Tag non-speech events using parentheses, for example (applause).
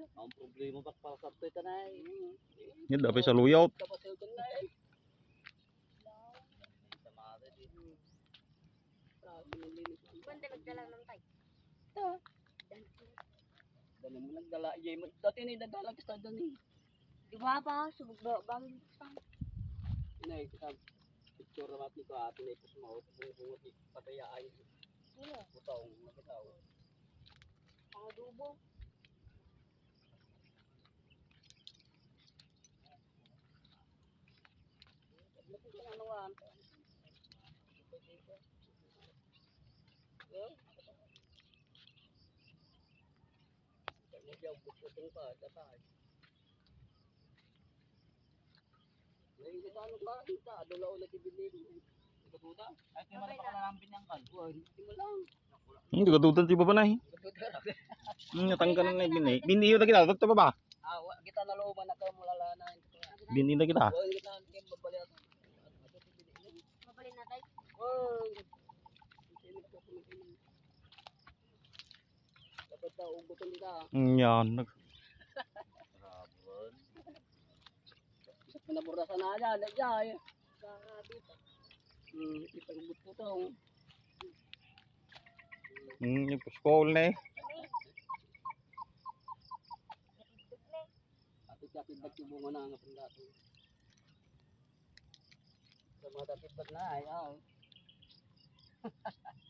Ang problema bak para sa ito na eh. Yan dapat sa sa ito. Sa linis. Banda nagdala ng tay. Dala mo nagdala. Yay mo. Dati na idadala ka sa doon eh. Di ba pa? Subog ba? Bang Inay, kita picture naman nito atin ay kusmaot. Kung bungot ni pataya ay Sino? butaw. Nakitaw. Mga dubo. Ka naman? Yeah. Nagyaw bukutong pa, datay. Nainit ano ba? Kita, adulaw na tibilin. Ikututa? Ay, Okay malapa ka na lang binyangkan. Wah, hindi mo lang. Hindi ka tutan si baba na eh. Hmm, natanggal na nga binay. Bini na kita. Ito pa ba? Ah, kita nalooban na ka mulala na. Bini na kita. Wah, kita hindi babalik. Mabalin na tay. Wah. Dapat daw ugutin kita. Hmm, yan. Nag- Pinaburasan na aja, na jay. Grabe pa. Hmm, ipagbut po to. Hmm, yung school na eh. Kapit bag yung bunga na nga pandato. Sa mga kapit bag na ay, ah. (laughs)